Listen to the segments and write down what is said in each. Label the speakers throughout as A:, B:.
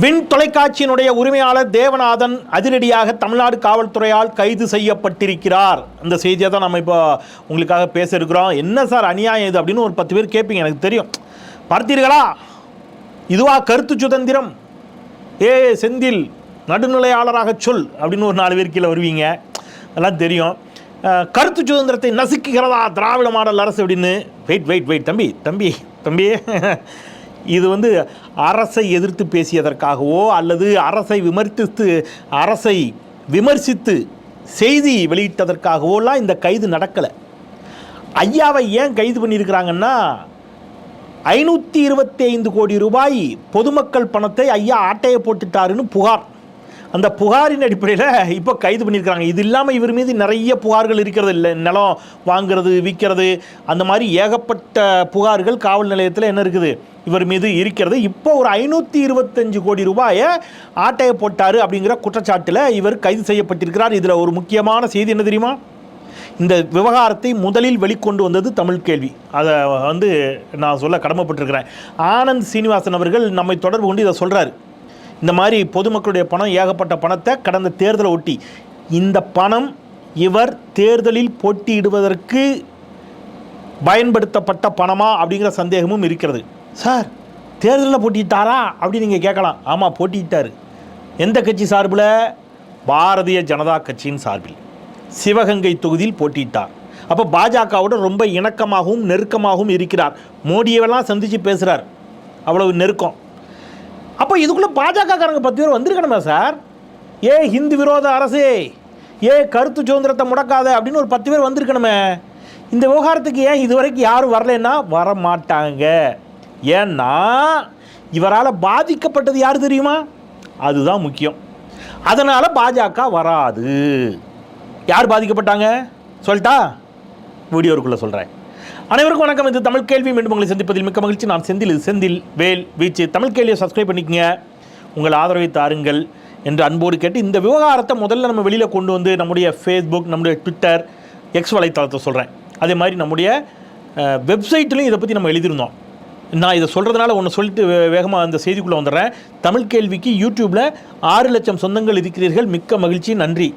A: விண் தொலைக்காட்சியினுடைய உரிமையாளர் தேவநாதன் அதிரடியாக தமிழ்நாடு காவல்துறையால் கைது செய்யப்பட்டிருக்கிறார். அந்த செய்தியை தான் நம்ம இப்போ உங்களுக்காக பேச இருக்கிறோம் என்ன சார் அநியாயம் இது அப்படின்னு ஒரு பத்து பேர் கேட்பீங்க எனக்கு தெரியும். பார்த்தீர்களா? இதுவா கருத்து சுதந்திரம்? ஏ செந்தில் நடுநிலையாளராக சொல் அப்படின்னு ஒரு நாலு பேர் கீழே வருவீங்க. எல்லாம் தெரியும். கருத்து சுதந்திரத்தை நசுக்குகிறதா திராவிட மாடல் அரசு அப்படின்னு? வெயிட் வெயிட் வெயிட் தம்பி தம்பி தம்பி. இது வந்து அரசை எதிர்த்து பேசியதற்காகவோ அல்லது அரசை விமர்சித்து அரசை விமர்சித்து செய்தி வெளியிட்டதற்காகவோலாம் இந்த கைது நடக்கலை. ஐயாவை ஏன் கைது பண்ணியிருக்கிறாங்கன்னா ஐநூற்றி இருபத்தி ஐந்து கோடி ரூபாய் பொதுமக்கள் பணத்தை ஐயா ஆட்டையை போட்டுட்டாருன்னு புகார். அந்த புகாரின் அடிப்படையில் இப்போ கைது பண்ணியிருக்காங்க இது இல்லாமல் இவர் மீது நிறைய புகார்கள் இருக்கிறது இல்லை. நிலம் வாங்கிறது விற்கிறது அந்த மாதிரி ஏகப்பட்ட புகார்கள் காவல் நிலையத்தில் என்ன இருக்குது? இவர் மீது இருக்கிறது. இப்போ ஒரு ஐநூற்றி இருபத்தஞ்சு கோடி ரூபாயை ஆட்டையை போட்டார் அப்படிங்கிற குற்றச்சாட்டில் இவர் கைது செய்யப்பட்டிருக்கிறார். இதில் ஒரு முக்கியமான செய்தி என்ன தெரியுமா? இந்த விவகாரத்தை முதலில் வெளிக்கொண்டு வந்தது தமிழ் கேள்வி. அதை வந்து நான் சொல்ல கடமைப்பட்டிருக்கிறேன். ஆனந்த் சீனிவாசன் அவர்கள் நம்மை தொடர்பு கொண்டு இதை சொல்கிறாரு இந்த மாதிரி பொதுமக்களுடைய பணம் ஏகப்பட்ட பணத்தை கடந்த தேர்தலை ஒட்டி இந்த பணம் இவர் தேர்தலில் போட்டியிடுவதற்கு பயன்படுத்தப்பட்ட பணமா அப்படிங்கிற சந்தேகமும் இருக்கிறது. சார் தேர்தலில் போட்டிட்டாரா அப்படின்னு நீங்கள் கேட்கலாம். ஆமாம் போட்டியிட்டார். எந்த கட்சி சார்பில்? பாரதிய ஜனதா கட்சியின் சார்பில். சிவகங்கை தொகுதியில் போட்டியிட்டார். அப்போ பாஜகவோட ரொம்ப இணக்கமாகவும் நெருக்கமாகவும் இருக்கிறார். மோடியவெல்லாம் சந்தித்து பேசுகிறார் அவ்வளவு நெருக்கம். அப்போ இதுக்குள்ளே பாஜகக்காரங்க பத்து பேர் வந்திருக்கணுமா சார்? ஏ ஹிந்து விரோத அரசே. ஏ கருத்து சுதந்திரத்தை முடக்காத அப்படின்னு ஒரு பத்து பேர் வந்திருக்கணுமே. இந்த விவகாரத்துக்கு ஏன் இதுவரைக்கும் யாரும் வரலைன்னா வர மாட்டாங்க ஏன்னா இவரால் பாதிக்கப்பட்டது யார் தெரியுமா? அதுதான் முக்கியம். அதனால் பாஜக வராது. யார் பாதிக்கப்பட்டாங்க? சொல்லிட்டா? வீடியோருக்குள்ளே சொல்கிறேன் அனைவருக்கும் வணக்கம். இது தமிழ் கேள்வி. மீண்டும் உங்களை சந்திப்பதில் மிக்க மகிழ்ச்சி. நான் செந்தில். இது செந்தில் வேல் வீச்சு. தமிழ் கேள்வியை சப்ஸ்கிரைப் பண்ணிக்கங்க. உங்கள் ஆதரவை தாருங்கள் என்று அன்போடு கேட்டு இந்த விவகாரத்தை முதல்ல நம்ம வெளியில் கொண்டு வந்து நம்முடைய ஃபேஸ்புக் நம்முடைய ட்விட்டர் எக்ஸ் வலைத்தளத்தை சொல்கிறேன் அதே மாதிரி நம்முடைய வெப்சைட்லையும் இதை பற்றி நம்ம எழுதியிருந்தோம். நான் இதை சொல்கிறதுனால ஒன்று சொல்லிட்டு வேகமாக அந்த செய்திக்குள்ளே வந்துடுறேன். தமிழ் கேள்விக்கு யூடியூப்பில் ஆறு லட்சம் சொந்தங்கள் இருக்கிறீர்கள். மிக்க மகிழ்ச்சி. நன்றி.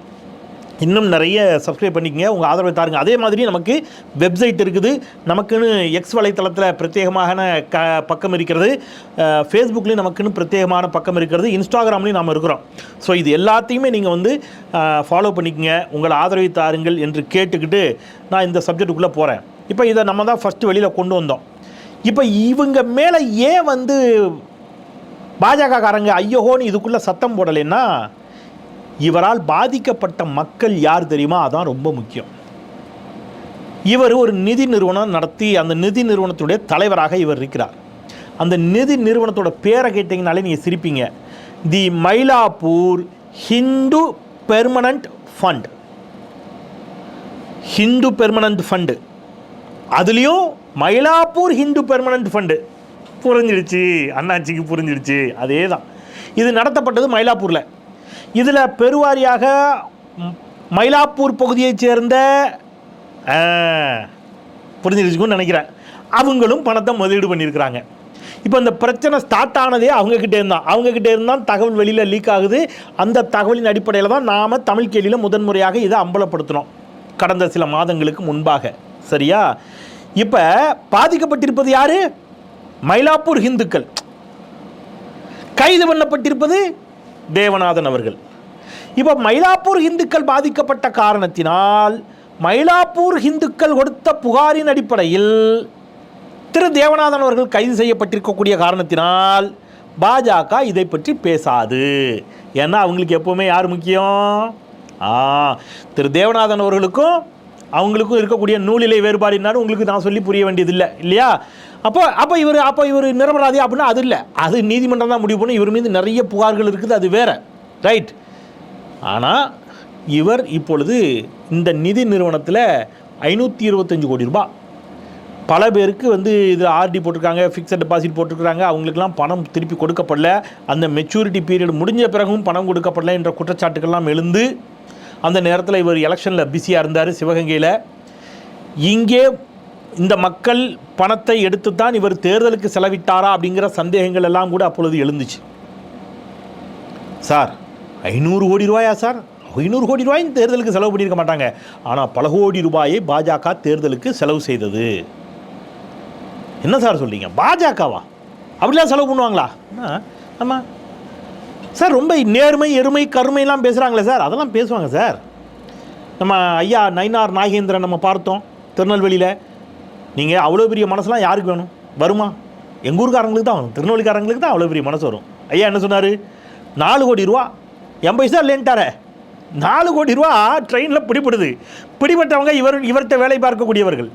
A: இன்னும் நிறைய சப்ஸ்கிரைப் பண்ணிக்கங்க. உங்கள் ஆதரவை தாருங்க. அதே மாதிரி நமக்கு வெப்சைட் இருக்குது. நமக்குன்னு எக்ஸ் வலைத்தளத்தில் பிரத்யேகமான க பக்கம் இருக்கிறது. ஃபேஸ்புக்லேயும் நமக்குன்னு பிரத்யேகமான பக்கம் இருக்கிறது. இன்ஸ்டாகிராம்லேயும் நாம் இருக்கிறோம். ஸோ இது எல்லாத்தையுமே நீங்கள் வந்து ஃபாலோ பண்ணிக்கங்க. உங்களை ஆதரவை தாருங்கள் என்று கேட்டுக்கிட்டு நான் இந்த சப்ஜெக்ட்டுக்குள்ளே போகிறேன் இப்போ இதை நம்ம தான் ஃபஸ்ட்டு வெளியில் கொண்டு வந்தோம். இப்போ இவங்க மேலே ஏன் வந்து பாஜகக்காரங்க ஐயோஹோன்னு இதுக்குள்ளே சத்தம் போடலைன்னா? இவரால் பாதிக்கப்பட்ட மக்கள் யார் தெரியுமா? அதான் ரொம்ப முக்கியம். இவர் ஒரு நிதி நிறுவனம் நடத்தி அந்த நிதி நிறுவனத்துடைய தலைவராக இவர் இருக்கிறார். அந்த நிதி நிறுவனத்தோட பேரை கேட்டிங்கனாலே நீங்கள் சிரிப்பீங்க. The Mylapore Hindu permanent fund. Hindu permanent fund. அதுலேயும் மயிலாப்பூர் ஹிந்து பெர்மனன்ட் ஃபண்டு புரிஞ்சிடுச்சு. அண்ணாச்சிக்கு புரிஞ்சிடுச்சு. அதே தான் இது நடத்தப்பட்டது மயிலாப்பூரில். இதில் பெருவாரியாக மயிலாப்பூர் பகுதியைச் சேர்ந்த புரிஞ்சிருச்சுக்குன்னு நினைக்கிறேன். அவங்களும் பணத்தை முதலீடு பண்ணியிருக்கிறாங்க. இப்போ இந்த பிரச்சனை ஸ்டார்ட் ஆனதே அவங்கக்கிட்டே இருந்தான் அவங்கக்கிட்டே இருந்தால் தகவல் வெளியில் லீக் ஆகுது. அந்த தகவலின் அடிப்படையில் தான் நாம் தமிழ் கேள்வியில் முதன்முறையாக இதை அம்பலப்படுத்தினோம் கடந்த சில மாதங்களுக்கு முன்பாக. சரியா? இப்போ பாதிக்கப்பட்டிருப்பது யாரு? மயிலாப்பூர் ஹிந்துக்கள். கைது பண்ணப்பட்டிருப்பது தேவநாதன் அவர்கள். இப்போ மயிலாப்பூர் இந்துக்கள் பாதிக்கப்பட்ட காரணத்தினால் மயிலாப்பூர் இந்துக்கள் கொடுத்த புகாரின் அடிப்படையில் திரு தேவநாதன் அவர்கள் கைது செய்யப்பட்டிருக்கக்கூடிய காரணத்தினால் பாஜக இதை பற்றி பேசாது. ஏன்னா அவங்களுக்கு எப்போவுமே யார் முக்கியம்? ஆ திரு தேவநாதன் அவர்களுக்கும் அவங்களுக்கும் இருக்கக்கூடிய நூலிலை வேறுபாடுனாலும் உங்களுக்கு நான் சொல்லி புரிய வேண்டியதில்லை. இல்லையா? அப்போ அப்போ இவர் அப்போ இவர் நிரபராதி அப்படின்னா அது இல்லை. அது நீதிமன்றம் தான் முடிவு பண்ணும் இவர் மீது நிறைய புகார்கள் இருக்குது அது வேற. ரைட் ஆனால் இவர் இப்பொழுது இந்த நிதி நிறுவனத்தில் ஐநூற்றி இருபத்தஞ்சு கோடி ரூபாய். பல பேருக்கு வந்து இது ஆர்டி போட்டிருக்காங்க ஃபிக்ஸட் டெபாசிட் போட்டிருக்காங்க அவங்களுக்கெல்லாம் பணம் திருப்பி கொடுக்கப்படல. அந்த மெச்சூரிட்டி பீரியட் முடிஞ்ச பிறகும் பணம் கொடுக்கப்படல என்ற குற்றச்சாட்டுக்கெல்லாம் எழுந்து அந்த நேரத்தில் இவர் எலெக்ஷனில் பிஸியாக இருந்தார் சிவகங்கையில். இங்கே இந்த மக்கள் பணத்தை எடுத்து தான் இவர் தேர்தலுக்கு செலவிட்டாரா அப்படிங்கிற சந்தேகங்கள் எல்லாம் கூட அப்பொழுது எழுந்துச்சு. சார் ஐநூறு கோடி ரூபாயா சார்? ஐநூறு கோடி ரூபாயும் தேர்தலுக்கு செலவு பண்ணியிருக்க மாட்டாங்க. ஆனால் பல கோடி ரூபாயை பாஜக தேர்தலுக்கு செலவு செய்தது. என்ன சார் சொல்கிறீங்க பாஜகவா? அப்படிலாம் செலவு பண்ணுவாங்களா? ஆ, சார் ரொம்ப நேர்மை எருமை கருமைலாம் பேசுகிறாங்களே சார். அதெல்லாம் பேசுவாங்க சார். நம்ம ஐயா நயினார் நாகேந்திரன் நம்ம பார்த்தோம் திருநெல்வேலியில். நீங்கள் அவ்வளோ பெரிய மனசுலாம் யாருக்கு வேணும்? வருமா? எங்கள் ஊருக்காரங்களுக்கு தான் வரும். திருநெல்வேலிக்காரங்களுக்கு தான் அவ்வளோ பெரிய மனசு வரும். ஐயா என்ன சொன்னார்? நாலு கோடி ரூபா. என் பைசா இல்லைன்ட்டார. நாலு கோடி ரூபா ட்ரெயினில் பிடிபடுது. பிடிபட்டவங்க இவர் இவர்கிட்ட வேலை பார்க்கக்கூடியவர்கள்.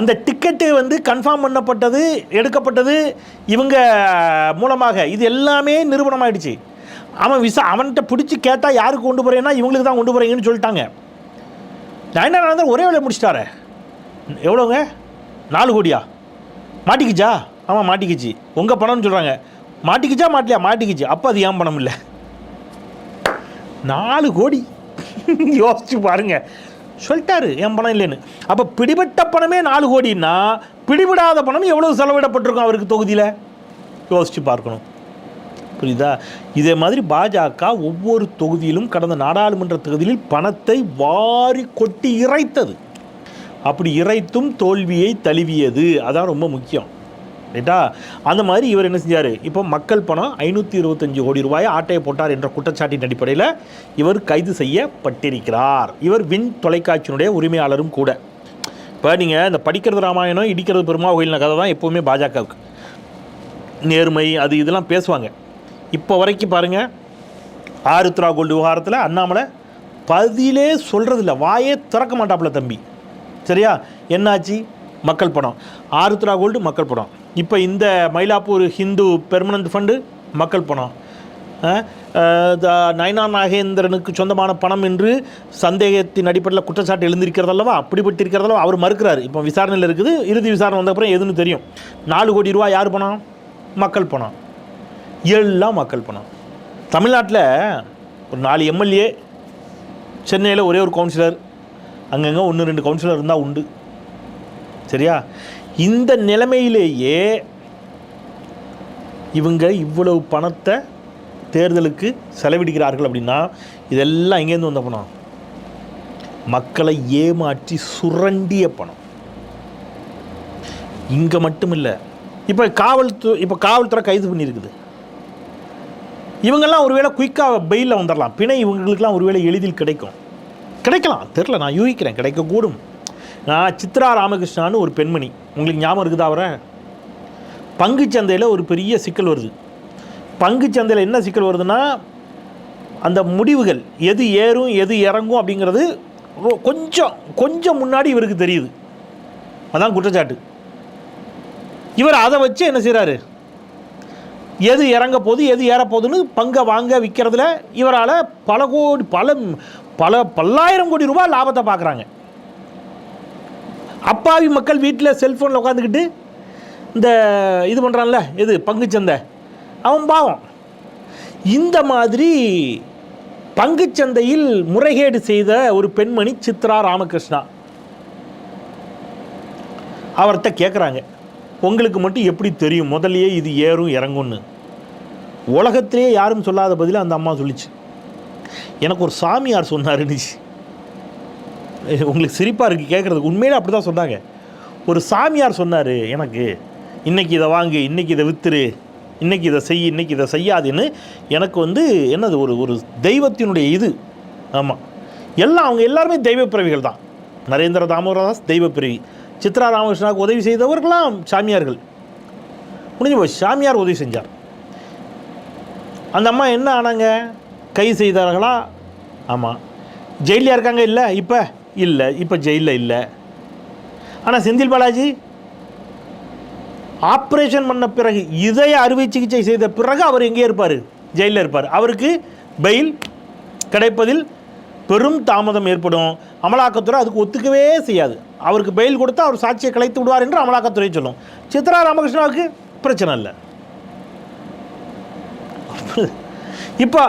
A: அந்த டிக்கெட்டு வந்து கன்ஃபார்ம் பண்ணப்பட்டது எடுக்கப்பட்டது இவங்க மூலமாக. இது எல்லாமே நிரூபணமாயிடுச்சு. அவன் விசா அவன்கிட்ட பிடிச்சி கேட்டால் யாருக்கு கொண்டு போகிறேன்னா இவங்களுக்கு தான் கொண்டு போகிறீங்கன்னு சொல்லிட்டாங்க. நயனானந்தர் ஒரே வேலை முடிச்சிட்டாரே. எவ்வளோங்க நாலு கோடியா? மாட்டிக்கிச்சா? ஆமாம் மாட்டிக்கிச்சு. உங்கள் பணம்னு சொல்கிறாங்க மாட்டிக்கிச்சா மாட்டலையா? மாட்டிக்கிச்சு. அப்போ அது ஏன் பணம் இல்லை? நாலு கோடி. யோசிச்சு பாருங்க. சொல்லிட்டாரு என் பணம் இல்லைன்னு. அப்போ பிடிபட்ட பணமே நாலு கோடின்னா பிடிபடாத பணம் எவ்வளோ செலவிடப்பட்டிருக்கும் அவருக்கு தொகுதியில்? யோசிச்சு பார்க்கணும். புரியுதா? இதே மாதிரி பாஜக ஒவ்வொரு தொகுதியிலும் கடந்த நாடாளுமன்ற தொகுதியில் பணத்தை வாரி கொட்டி இறைத்தது. அப்படி இறைத்தும் தோல்வியை தழுவியது. அதான் ரொம்ப முக்கியம். ரைட்டா? அந்த மாதிரி இவர் என்ன செஞ்சார்? இப்போ மக்கள் பணம் ஐநூற்றி இருபத்தஞ்சு கோடி ரூபாயை ஆட்டையை போட்டார் என்ற குற்றச்சாட்டின் அடிப்படையில் இவர் கைது செய்யப்பட்டிருக்கிறார். இவர் வின் தொலைக்காட்சியினுடைய உரிமையாளரும் கூட. இப்போ நீங்கள் இந்த படிக்கிறது ராமாயணம் இடிக்கிறது பெருமா கோயிலின கதை தான் எப்போவுமே பாஜகவுக்கு. நேர்மை அது இதெல்லாம் பேசுவாங்க. இப்போ வரைக்கும் பாருங்கள் ஆருத்ரா கோல்டு விவகாரத்தில் அண்ணாமலை பதிலே சொல்கிறதில்ல வாயே திறக்க மாட்டாப்புல தம்பி. சரியா? என்னாச்சு? மக்கள் படம் ஆருத்ரா கோல்டு மக்கள் படம் இப்போ இந்த மயிலாப்பூர் ஹிந்து பெர்மனன்ட் ஃபண்டு மக்கள் பணம். த- நயனா நாகேந்திரனுக்கு சொந்தமான பணம் என்று சந்தேகத்தின் அடிப்படையில் குற்றச்சாட்டு எழுந்திருக்கிறதல்லவா அப்படிப்பட்டிருக்கிறதல்லவா அவர் மறுக்கிறார். இப்போ விசாரணையில் இருக்குது. இறுதி விசாரணை வந்தப்புறம் எதுன்னு தெரியும். நாலு கோடி ரூபா யார் பணம்? மக்கள் பணம். எல்லாம் மக்கள் பணம் தமிழ்நாட்டில் ஒரு நாலு எம்எல்ஏ சென்னையில் ஒரே ஒரு கவுன்சிலர் அங்கங்கே ஒன்று ரெண்டு கவுன்சிலர் இருந்தால் உண்டு. சரியா? இந்த நிலைமையிலேயே இவங்க இவ்வளவு பணத்தை தேர்தலுக்கு செலவிடுகிறார்கள் அப்படின்னா இதெல்லாம் எங்கேருந்து வந்த பணம். மக்களை ஏமாற்றி சுரண்டிய பணம். இங்கே மட்டும் இல்லை இப்போ காவல்துறை இப்போ காவல்துறை கைது பண்ணியிருக்குது. இவங்கெல்லாம் ஒருவேளை குயிக்காக பெயிலில் வந்துடலாம் பிணை இவங்களுக்கெல்லாம் ஒருவேளை எளிதில் கிடைக்கும். கிடைக்கலாம். தெரில நான் யூகிக்கிறேன். கிடைக்கக்கூடும். நான் சித்ரா ராமகிருஷ்ணான்னு ஒரு பெண்மணி. உங்களுக்கு ஞாபகம் இருக்குதா அவரை? பங்குச்சந்தையில் ஒரு பெரிய சிக்கல் வருது. பங்குச்சந்தையில் என்ன சிக்கல் வருதுன்னா அந்த முடிவுகள் எது ஏறும் எது இறங்கும் அப்படிங்கிறது கொஞ்சம் கொஞ்சம் முன்னாடி இவருக்கு தெரியுது. அதான் குற்றச்சாட்டு. இவர் அதை வச்சு என்ன செய்கிறாரு எது இறங்க போகுது எது ஏறப்போகுதுன்னு பங்கை வாங்க விற்கிறதுல இவரால் பல கோடி பல பல பல்லாயிரம் கோடி ரூபாய் லாபத்தை பார்க்குறாங்க. அப்பாவி மக்கள் வீட்டில் செல்ஃபோனில் உட்காந்துக்கிட்டு இந்த இது பண்ணுறான்ல எது பங்குச்சந்தை அவன் பாவம். இந்த மாதிரி பங்குச்சந்தையில் முறைகேடு செய்த ஒரு பெண்மணி சித்ரா ராமகிருஷ்ணா. அவர்கிட்ட கேட்குறாங்க உங்களுக்கு மட்டும் எப்படி தெரியும் முதல்லையே இது ஏறும் இறங்கும்னு? உலகத்திலேயே யாரும் சொல்லாத பதில் அந்த அம்மா சொல்லிச்சு. எனக்கு ஒரு சாமியார் சொன்னாருன்னு. உங்களுக்கு சிரிப்பாக இருக்குது கேட்குறதுக்கு உண்மையிலே அப்படி தான் சொன்னாங்க. ஒரு சாமியார் சொன்னார் எனக்கு இன்றைக்கி இதை வாங்கு இன்றைக்கி இதை வித்துரு இன்னைக்கு இதை செய் இன்றைக்கி இதை செய்யாதுன்னு. எனக்கு வந்து என்னது ஒரு ஒரு தெய்வத்தினுடைய இது. ஆமாம் எல்லாம் அவங்க எல்லாருமே தெய்வ பிறவிகள் தான். நரேந்திர தாமோதாஸ் தெய்வ பிறவி சித்ரா ராமகிருஷ்ணாவுக்கு உதவி செய்தவர்களாம் சாமியார்கள். முடிஞ்சு சாமியார் உதவி செஞ்சார். அந்த அம்மா என்ன ஆனாங்க? கை செய்தார்களா? ஆமாம் ஜெயிலில் இருக்காங்க? இல்லை. இப்போ? இல்லை. இப்போ ஜெயிலில் இல்லை. ஆனால் செந்தில் பாலாஜி ஆப்ரேஷன் பண்ண பிறகு இதய அறுவை சிகிச்சை செய்த பிறகு அவர் எங்கே இருப்பார்? ஜெயிலில் இருப்பார். அவருக்கு பெயில் கிடைப்பதில் பெரும் தாமதம் ஏற்படும். அமலாக்கத்துறை அதுக்கு ஒத்துக்கவே செய்யாது. அவருக்கு பெயில் கொடுத்தா அவர் சாட்சியை கலைத்து விடுவார் என்று அமலாக்கத்துறை சொல்லும். சித்ரா ராமகிருஷ்ணாவுக்கு பிரச்சனை இல்லை. இப்போ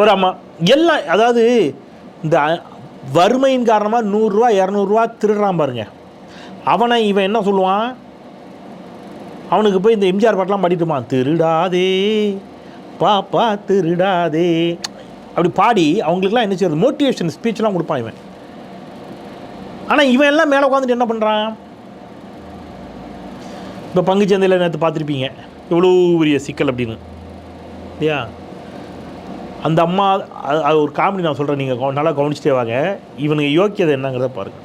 A: ஒரு அம்மா எல்லாம் அதாவது இந்த வறுமையின் காரணமாக நூறுரூவா இரநூறுவா திருடுறான் பாருங்க. அவனை இவன் என்ன சொல்லுவான்? அவனுக்கு போய் இந்த எம்ஜிஆர் பாட்டெலாம் பாடிட்டுமா? திருடாதே பாப்பா திருடாதே. அப்படி பாடி அவங்களுக்குலாம் என்ன செய்யறது? மோட்டிவேஷன் ஸ்பீச்லாம் கொடுப்பான் இவன். ஆனால் இவன் எல்லாம் மேலே உட்காந்துட்டு என்ன பண்ணுறான் இப்போ பங்குச்சந்தையில் நேற்று பார்த்துருப்பீங்க. எவ்வளோ பெரிய சிக்கல் அப்படின்னு. இல்லையா அந்த அம்மா அது ஒரு காமெடி நான் சொல்கிறேன் நீங்கள் நல்லா கவனிச்சிட்டே வாங்க. இவனுக்கு யோக்கியதை என்னங்கிறத பாருங்க.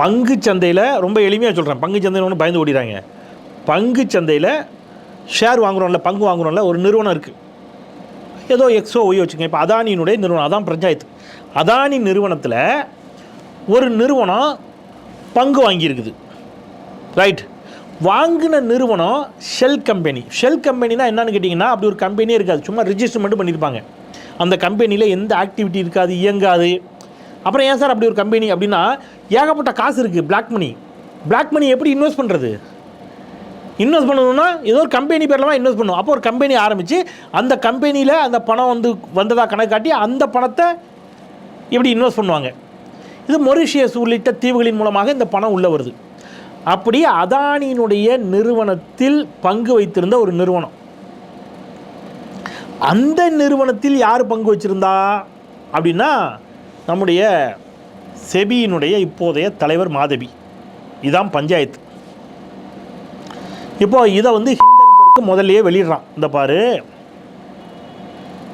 A: பங்கு சந்தையில் ரொம்ப எளிமையாக சொல்கிறேன் பங்கு சந்தையில் ஒன்று பயந்து ஓடிறாங்க. பங்கு சந்தையில் ஷேர் வாங்குறோம்ல பங்கு வாங்குறோம்ல ஒரு நிறுவனம் இருக்குது ஏதோ எக்ஸோ ஒய் வச்சுங்க இப்போ அதானியினுடைய நிறுவனம் அதான் பஞ்சாயத்து. அதானி நிறுவனத்தில் ஒரு நிறுவனம் பங்கு வாங்கியிருக்குது. ரைட் வாங்கின நிறுவனம் ஷெல் கம்பெனி ஷெல் கம்பெனினா என்னன்னு கேட்டிங்கன்னா அப்படி ஒரு கம்பெனியே இருக்காது. சும்மா ரிஜிஸ்டர் மட்டும் பண்ணியிருப்பாங்க அந்த கம்பெனியில் எந்த ஆக்டிவிட்டி இருக்காது இயங்காது. அப்புறம் ஏன் சார் அப்படி ஒரு கம்பெனி அப்படின்னா ஏகப்பட்ட காசு இருக்குது பிளாக் மணி பிளாக் மணி எப்படி இன்வெஸ்ட் பண்ணுறது இன்வெஸ்ட் பண்ணணும்னா ஏதோ ஒரு கம்பெனி பேரில் இன்வெஸ்ட் பண்ணும். அப்போ ஒரு கம்பெனி ஆரம்பித்து அந்த கம்பெனியில் அந்த பணம் வந்து வந்ததாக கணக்கு காட்டி அந்த பணத்தை எப்படி இன்வெஸ்ட் பண்ணுவாங்க? இது மொரிஷியஸ் உள்ளிட்ட தீவுகளின் மூலமாக இந்த பணம் உள்ளே வருது. அப்படி அதானியினுடைய நிறுவனத்தில் பங்கு வைத்திருந்த ஒரு நிறுவனம். அந்த நிறுவனத்தில் யார் பங்கு வச்சிருந்தா? அப்படின்னா நம்முடைய செபியினுடைய இப்போதைய தலைவர் மாதவி. இதான் பஞ்சாயத்து. இப்போ இதை வந்து ஹிண்டன்பர்க் முதல்லையே வெளியிடுறான். இந்த பாரு.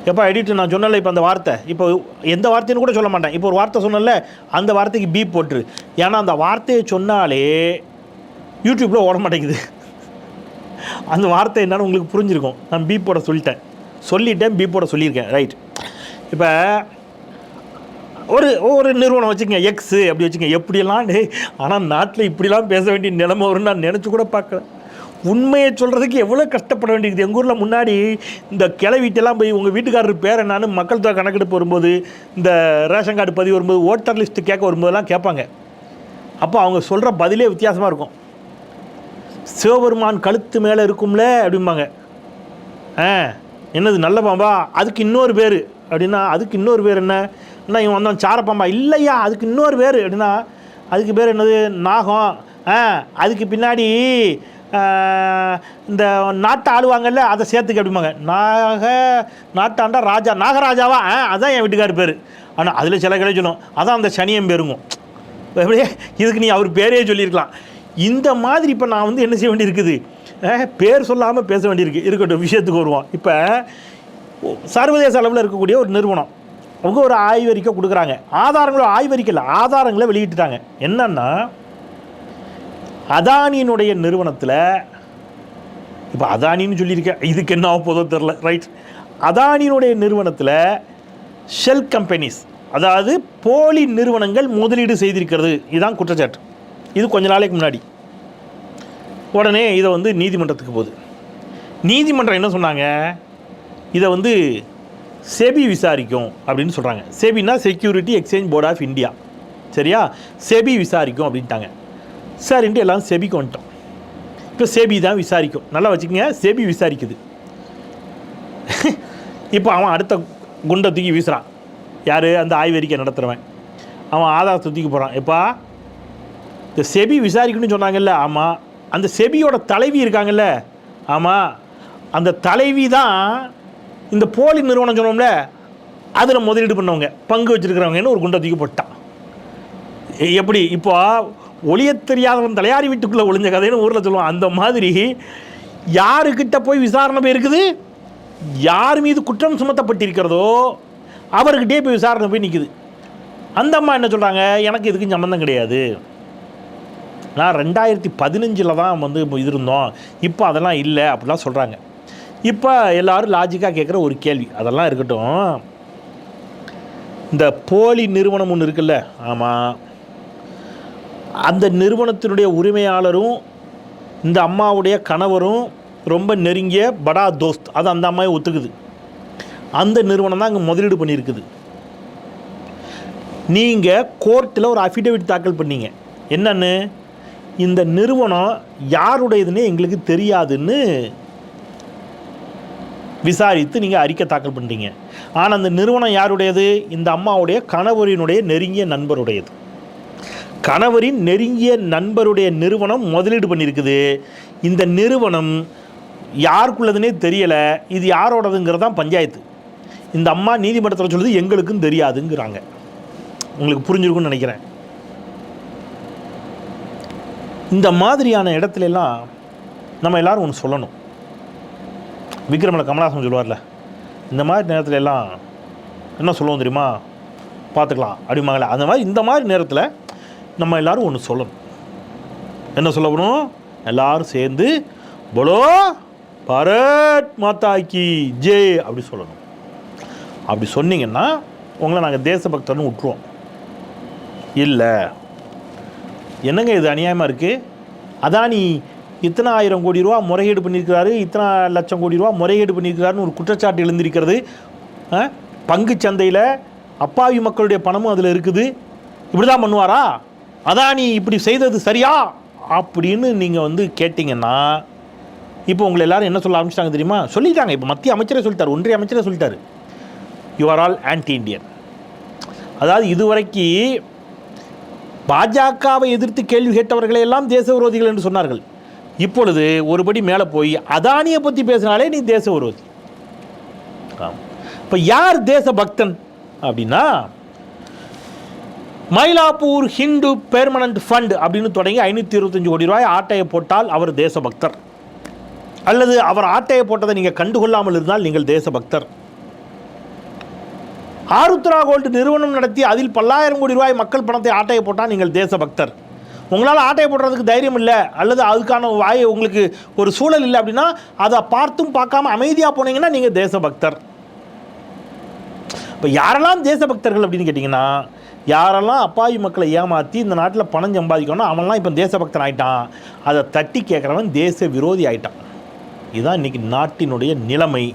A: எப்போ எடிட்டர் நான் சொன்னல இப்போ அந்த வார்த்தை. இப்போ எந்த வார்த்தைன்னு கூட சொல்ல மாட்டேன். இப்போ ஒரு வார்த்தை சொன்னல அந்த வார்த்தைக்கு பீப் போட்டுரு. ஏன்னா அந்த வார்த்தையை சொன்னாலே யூடியூப்பில் ஓட மாட்டேங்குது. அந்த வார்த்தை என்னன்னு உங்களுக்கு புரிஞ்சிருக்கும். நான் பீப் போட சொல்லிட்டேன். சொல்லிட்டேன் பீப் போட சொல்லியிருக்கேன். ரைட் இப்போ ஒரு ஒரு நிறுவனம் வச்சுக்கங்க எக்ஸு அப்படி வச்சுக்கங்க. எப்படியெல்லாம் ஆனால் நாட்டில் இப்படிலாம் பேச வேண்டிய நிலைமை வரும்னு நான் நினச்சி கூட பார்க்கல. உண்மையை சொல்கிறதுக்கு எவ்வளோ கஷ்டப்பட வேண்டியது? எங்கள் ஊரில் முன்னாடி இந்த கிளை வீட்டெல்லாம் போய் உங்கள் வீட்டுக்காரர் பேர் என்னன்னு மக்கள் தொகை கணக்கெடுப்பு வரும்போது இந்த ரேஷன் கார்டு பதிவு வரும்போது ஓட்டர் லிஸ்ட்டு கேட்க வரும்போதெல்லாம் கேட்பாங்க. அப்போ அவங்க சொல்கிற பதிலே வித்தியாசமாக இருக்கும். சிவபெருமான் கழுத்து மேலே இருக்கும்ல அப்படிம்பாங்க. ஆ என்னது நல்ல பாம்பா? அதுக்கு இன்னொரு பேர். அப்படின்னா அதுக்கு இன்னொரு பேர் என்ன? என்ன இவன் வந்தான் சாரப்பாம்பா இல்லையா அதுக்கு இன்னொரு பேர். அப்படின்னா அதுக்கு பேர் என்னது? நாகம். ஆ அதுக்கு பின்னாடி இந்த நாட்டை ஆளுவாங்கல்ல அதை சேர்த்துக்க அப்படிம்பாங்க. நாக நாட்டாண்டா ராஜா நாகராஜாவா? ஆ அதான் என் வீட்டுக்கார் பேர். ஆனால் அதில் சில கிடைச்சிடும் அதான் அந்த சனியம் பேருங்கும். எப்படியே இதுக்கு நீ அவர் பேரே சொல்லியிருக்கலாம். இந்த மாதிரி இப்போ நான் வந்து என்ன செய்ய வேண்டியிருக்குது? பேர் சொல்லாமல் பேச வேண்டியிருக்கு. இருக்கட்டும் விஷயத்துக்கு வருவோம். இப்போ சர்வதேச அளவில் இருக்கக்கூடிய ஒரு நிறுவனம். அவங்க ஒரு ஆய்வறிக்கை கொடுக்குறாங்க. ஆதாரங்களும் ஆய்வறிக்கையில் ஆதாரங்களை வெளியிட்டுட்டாங்க. என்னன்னா அதானியினுடைய நிறுவனத்தில் இப்போ அதானின்னு சொல்லியிருக்கேன். இதுக்கு என்ன ஆக போதோ தெரில ரைட் அதானியினுடைய நிறுவனத்தில் ஷெல் கம்பெனிஸ் அதாவது போலி நிறுவனங்கள் முதலீடு செய்திருக்கிறது. இதுதான் குற்றச்சாட்டு. இது கொஞ்ச நாளைக்கு முன்னாடி. உடனே இதை வந்து நீதிமன்றத்துக்கு போகுது. நீதிமன்றம் என்ன சொன்னாங்க? இதை வந்து செபி விசாரிக்கும் அப்படின்னு சொல்கிறாங்க செபின்னா security exchange board of India சரியா? செபி விசாரிக்கும் அப்படின்ட்டாங்க. சரின்ட்டு எல்லாம் செபிக்கு வந்துட்டோம். இப்போ செபி தான் விசாரிக்கும். நல்லா வச்சுக்கோங்க செபி விசாரிக்குது. இப்போ அவன் அடுத்த குண்டை தூக்கி வீசுகிறான் யார்? அந்த ஆய்வறிக்கை நடத்துகிறவன் அவன் ஆதாரத்தை தூக்கி போகிறான் எப்பா இந்த செபி விசாரிக்கணும்னு சொன்னாங்கல்ல ஆமாம் அந்த செபியோட தலைவி இருக்காங்கல்ல ஆமாம் அந்த தலைவி தான் இந்த போலி நிறுவனம் சொன்னோம்ல அதில் முதலீடு பண்ணவங்க பங்கு வச்சுருக்கிறவங்கன்னு ஒரு குண்டை தூக்கி போட்டான். எப்படி? இப்போ ஒளியத் தெரியாதவன் தலையாரி வீட்டுக்குள்ளே ஒளிஞ்ச கதைன்னு ஊரில் சொல்லுவான். அந்த மாதிரி யாருக்கிட்ட போய் விசாரணை போய் இருக்குது? யார் மீது குற்றம் சுமத்தப்பட்டிருக்கிறதோ அவர்கிட்டே போய் விசாரணை போய் நிற்குது அந்த அம்மா என்ன சொல்கிறாங்க எனக்கு இதுக்கு சம்மந்தம் கிடையாது. நான் ரெண்டாயிரத்தி பதினஞ்சில் தான் வந்து இது இருந்தோம். இப்போ அதெல்லாம் இல்லை அப்படிலாம் சொல்கிறாங்க இப்போ எல்லோரும் லாஜிக்காக கேட்குற ஒரு கேள்வி. அதெல்லாம் இருக்கட்டும். இந்த போலி நிறுவனம் ஒன்று இருக்குல்ல? ஆமாம் அந்த நிறுவனத்தினுடைய உரிமையாளரும் இந்த அம்மாவுடைய கணவரும் ரொம்ப நெருங்கிய படா தோஸ்த். அது அந்த அம்மாவை ஒத்துக்குது. அந்த நிறுவனம் தான் அங்கே முதலீடு பண்ணியிருக்குது. நீங்கள் கோர்ட்டில் ஒரு அஃபிடேவிட் தாக்கல் பண்ணீங்க. என்னென்னு? இந்த நிறுவனம் யாருடையதுன்னே எங்களுக்கு தெரியாதுன்னு விசாரித்து நீங்கள் அறிக்கை தாக்கல் பண்ணுறீங்க ஆனால் அந்த நிறுவனம் யாருடையது? இந்த அம்மாவுடைய கணவரினுடைய நெருங்கிய நண்பருடையது. கணவரின் நெருங்கிய நண்பருடைய நிறுவனம் முதலீடு பண்ணியிருக்குது. இந்த நிறுவனம் யாருக்குள்ளதுனே தெரியலை. இது யாரோடதுங்கிறது தான் பஞ்சாயத்து. இந்த அம்மா நீதிமன்றத்தில் சொல்லுது எங்களுக்கும் தெரியாதுங்கிறாங்க. உங்களுக்கு புரிஞ்சிருக்கும்னு நினைக்கிறேன். இந்த மாதிரியான இடத்துல எல்லாம் நம்ம எல்லாரும் ஒன்று சொல்லணும். விக்ரமில் கமலஹாசன் சொல்லுவார்ல இந்த மாதிரி நேரத்துல எல்லாம் என்ன சொல்லுவோம் தெரியுமா? பார்த்துக்கலாம் அப்படிம்பாங்களே அந்த மாதிரி இந்த மாதிரி நேரத்தில் நம்ம எல்லோரும் ஒன்று சொல்லணும். என்ன சொல்லணும் எல்லாரும் சேர்ந்து போலோ பாரத் மாதா கி ஜே அப்படி சொல்லணும். அப்படி சொன்னீங்கன்னா உங்களை நாங்கள் தேசபக்தர்னு விட்டுருவோம். இல்லை என்னங்க இது அநியாயமாக இருக்குது அதானி இத்தனை ஆயிரம் கோடி ரூபா முறைகேடு பண்ணியிருக்கிறாரு இத்தனை லட்சம் கோடி ரூபா முறைகேடு பண்ணியிருக்கிறாருன்னு ஒரு குற்றச்சாட்டு எழுந்திருக்கிறது. ஆ? பங்குச் சந்தையில் அப்பாவி மக்களுடைய பணமும் அதில் இருக்குது. இப்படி தான் பண்ணுவாரா? அதானி இப்படி செய்தது சரியா? அப்படின்னு நீங்கள் வந்து கேட்டிங்கன்னா இப்போ உங்களை எல்லாரும் என்ன சொல்ல ஆரம்பிச்சிட்டாங்க தெரியுமா? சொல்லிட்டாங்க. இப்போ மத்திய அமைச்சரே சொல்லிட்டார் ஒன்றிய அமைச்சரே சொல்லிட்டார். You are all anti Indian அதாவது இதுவரைக்கும் பாஜகவை எதிர்த்து கேள்வி கேட்டவர்களை எல்லாம் தேச விரோதிகள் என்று சொன்னார்கள். இப்பொழுது ஒருபடி மேலே போய் அதானியை பற்றி பேசினாலே நீ தேச விரோதி இப்போ யார் தேச பக்தன் அப்படின்னா மயிலாப்பூர் ஹிந்து பெர்மனன்ட் ஃபண்ட் அப்படின்னு தொடங்கி ஐநூற்றி இருபத்தஞ்சு கோடி ரூபாய் ஆட்டையை போட்டால் அவர் தேசபக்தர். அல்லது அவர் ஆட்டையை போட்டதை நீங்கள் கண்டுகொள்ளாமல் இருந்தால் நீங்கள் தேசபக்தர். ஆருத்ரா கோல்டு நிறுவனம் நடத்தி அதில் பல்லாயிரம் கோடி ரூபாய் மக்கள் பணத்தை ஆட்டையை போட்டால் நீங்கள் தேசபக்தர். உங்களால் ஆட்டையை போடுறதுக்கு தைரியம் இல்லை அல்லது அதுக்கான வாய் உங்களுக்கு ஒரு சூழல் இல்லை அப்படின்னா அதை பார்த்தும் பார்க்காம அமைதியாக போனீங்கன்னா நீங்கள் தேசபக்தர். இப்போ யாரெல்லாம் தேசபக்தர்கள் அப்படின்னு கேட்டிங்கன்னா யாரெல்லாம் அப்பாவி மக்களை ஏமாற்றி இந்த நாட்டில் பணம் சம்பாதிக்கணும் அவன்லாம் இப்போ தேசபக்தன் ஆயிட்டான். அதை தட்டி கேட்குறவன் தேச விரோதி ஆயிட்டான். இதுதான் இன்றைக்கி நாட்டினுடைய நிலைமை.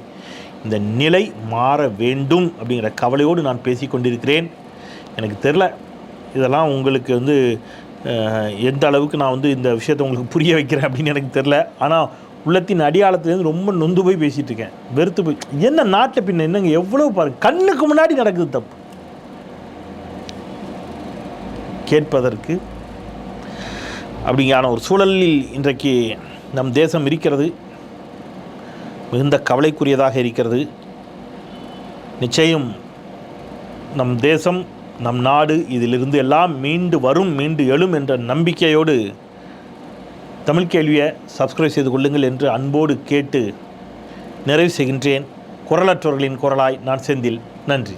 A: இந்த நிலை மாற வேண்டும் அப்படிங்கிற கவலையோடு நான் பேசி கொண்டிருக்கிறேன் எனக்கு தெரில. இதெல்லாம் உங்களுக்கு வந்து எந்த அளவுக்கு நான் வந்து இந்த விஷயத்தை உங்களுக்கு புரிய வைக்கிறேன் அப்படின்னு எனக்கு தெரில. ஆனால் உள்ளத்தின் அடியாளத்துலேருந்து ரொம்ப நொந்து போய் பேசிகிட்டு இருக்கேன் வெறுத்து போய் என்ன நாட்டில் பின்ன என்னங்க? எவ்வளோ பாருங்க கண்ணுக்கு முன்னாடி நடக்குது தப்பு. கேட்பதற்கு அப்படிங்கான ஒரு சூழலில் இன்றைக்கு நம் தேசம் இருக்கிறது. மிகுந்த கவலைக்குரியதாக இருக்கிறது. நிச்சயம் நம் தேசம் நம் நாடு இதிலிருந்து எல்லாம் மீண்டு வரும் மீண்டு எழும் என்ற நம்பிக்கையோடு தமிழ் கேள்வியை சப்ஸ்கிரைப் செய்து கொள்ளுங்கள் என்று அன்போடு கேட்டு நிறைவு செய்கின்றேன். குரலற்றவர்களின் குரலாய் நான் செந்தில். நன்றி.